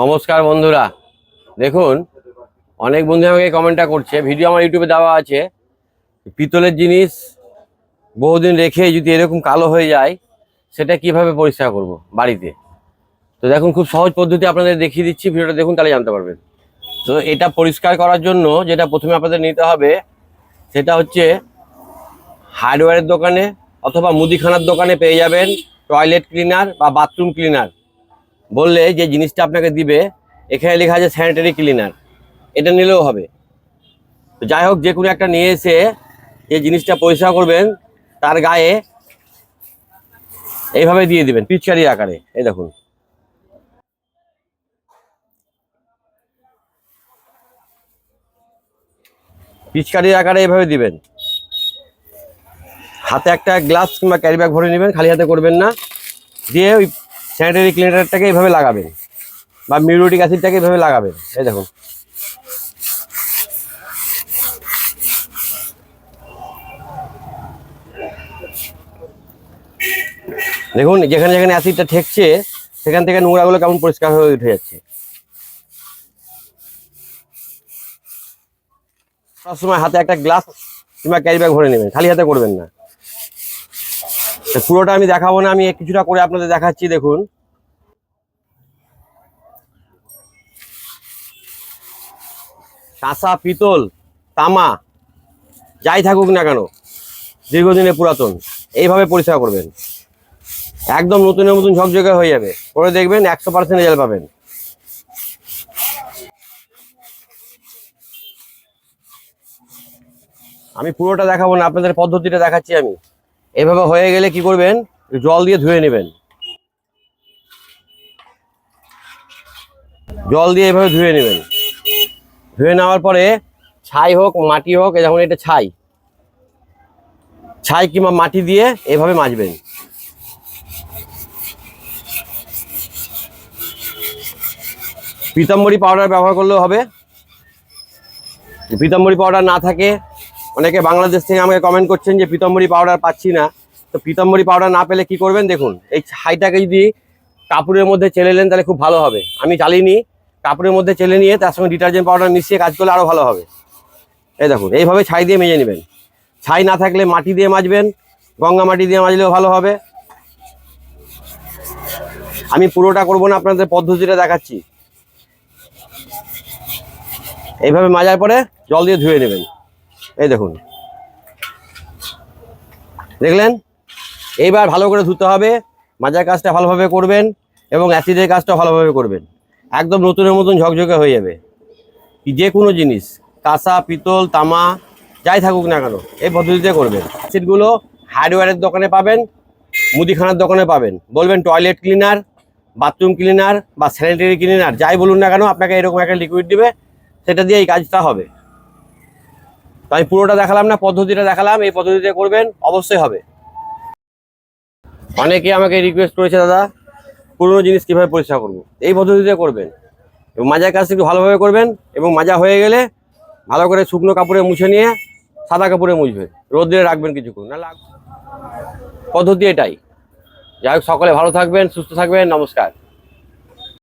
নমস্কার বন্ধুরা। দেখুন, অনেক বন্ধু আমাকে কমেন্টটা করছে। ভিডিও আমার ইউটিউবে দেওয়া আছে। পিতলের জিনিস বহুদিন রেখে যদি এরকম কালো হয়ে যায়, সেটা কীভাবে পরিষ্কার করব বাড়িতে? তো দেখুন, খুব সহজ পদ্ধতি আপনাদের দেখিয়ে দিচ্ছি। ভিডিওটা দেখুন, তাহলে জানতে পারবেন। তো এটা পরিষ্কার করার জন্য যেটা প্রথমে আপনাদের নিতে হবে, সেটা হচ্ছে হার্ডওয়্যারের দোকানে অথবা মুদিখানার দোকানে পেয়ে যাবেন টয়লেট ক্লিনার বা বাথরুম ক্লিনার বললে যে জিনিসটা আপনাকে দিবে, এখানে লেখা আছে স্যানিটারি ক্লিনার এটা নিলেও হবে। তো যাই হোক, যে কোনো একটা নিয়ে এসে যে জিনিসটা পরিষ্কার করবেন, তার গায়ে এইভাবে দিয়ে দিবেন, পিচকারি আকারে। এই দেখুন। পিচকারির আকারে এইভাবে দিবেন। হাতে একটা গ্লাস কিংবা ক্যারি ব্যাগ ভরে নেবেন, খালি হাতে করবেন না। দিয়ে ওই স্যানিটারি ক্লিনারটাকে এইভাবে লাগাবেন বা মিউরিটিক অ্যাসিডটাকে এইভাবে লাগাবেন এই দেখুন দেখুন, যেখানে যেখানে অ্যাসিডটা ঠেকছে, সেখান থেকে নোংরাগুলো কেমন পরিষ্কার হয়ে উঠে যাচ্ছে। সবসময় হাতে একটা গ্লাস কিংবা ক্যারি ব্যাগ ভরে নেবেন, খালি হাতে করবেন না। পুরোটা আমি দেখাবো না, আমি কিছুটা করে আপনাদের দেখাচ্ছি, দেখুন। কাঁসা, পিতল, তামা, যাই থাকুক না কেন, দীর্ঘদিনের পুরাতন, এইভাবে পরিষেবা করবেন। একদম নতুনের মতন ঝকঝকে হয়ে যাবে। করে দেখবেন একশো পার্সেন্ট রেজাল্ট পাবেন। আমি পুরোটা দেখাবো না, আপনাদের পদ্ধতিটা দেখাচ্ছি আমি। এভাবে হয়ে গেলে কি করবেন? জল দিয়ে ধুয়ে নেবেন। জল দিয়ে এভাবে ধুয়ে নেবেন। ধুয়ে নেওয়ার পরে ছাই হোক, মাটি হোক যেমন এটা ছাই। ছাই কিংবা মাটি দিয়ে এভাবে মাজবেন। পিতাম্বরী পাউডার ব্যবহার করলেও হবে। পিতাম্বরী পাউডার না থাকে অনেকে বাংলাদেশ থেকে আমাকে কমেন্ট করছেন যে পিতাম্বরী পাউডার পাচ্ছি না। তো পিতাম্বরী পাউডার না পেলে কি করবেন দেখুন, এই ছাইটাকে যদি কাপড়ের মধ্যে চেলে নেন তাহলে খুব ভালো হবে। আমি চালিয়ে কাপড়ের মধ্যে চেলে নিয়ে তার সঙ্গে ডিটারজেন্ট পাউডার মিশিয়ে কাজ করলে আরও ভালো হবে। এই দেখুন, এইভাবে ছাই দিয়ে মেজে নেবেন। ছাই না থাকলে মাটি দিয়ে মাজবেন, গঙ্গা মাটি দিয়ে মাজলেও ভালো হবে। আমি পুরোটা করব না, আপনাদের পদ্ধতিটা দেখাচ্ছি। এইভাবে মাজার পরে জল দিয়ে ধুয়ে নেবেন। এই দেখুন। দেখলেন? এইবার ভালো করে ধুতে হবে। মাজার কাজটা ভালোভাবে করবেন এবং অ্যাসিডের কাজটা ভালোভাবে করবেন। একদম নতুনের মতন ঝকঝকে হয়ে যাবে। যে কোনো জিনিস কাঁসা পিতল, তামা, যাই থাকুক না কেন, এই পদ্ধতিতে করবেন। অ্যাসিডগুলো হার্ডওয়্যারের দোকানে পাবেন, মুদিখানার দোকানে পাবেন। বলবেন টয়লেট ক্লিনার বাথরুম ক্লিনার বা স্যানিটারি ক্লিনার যাই বলুন না কেন, আপনাকে এরকম একটা লিকুইড দিবে, সেটা দিয়ে এই কাজটা হবে। তো আমি পুরোটা দেখালাম না, পদ্ধতিটা দেখালাম, এই পদ্ধতিতে করবেন, অবশ্যই হবে। অনেকে আমাকে রিকোয়েস্ট করেছে, দাদা, পুরোনো জিনিস কীভাবে পরিষ্কার করব? এই পদ্ধতিতে করবেন। এবং মাজার কাজটা একটু ভালোভাবে করবেন, এবং মাজা হয়ে গেলে ভালো করে শুকনো কাপড়ে মুছে নিয়ে সাদা কাপড়ে মুছবে। রোদ্রে রাখবেন কিছুক্ষণ না পদ্ধতি এটাই। যাই হোক, সকলে ভালো থাকবেন, সুস্থ থাকবেন, নমস্কার।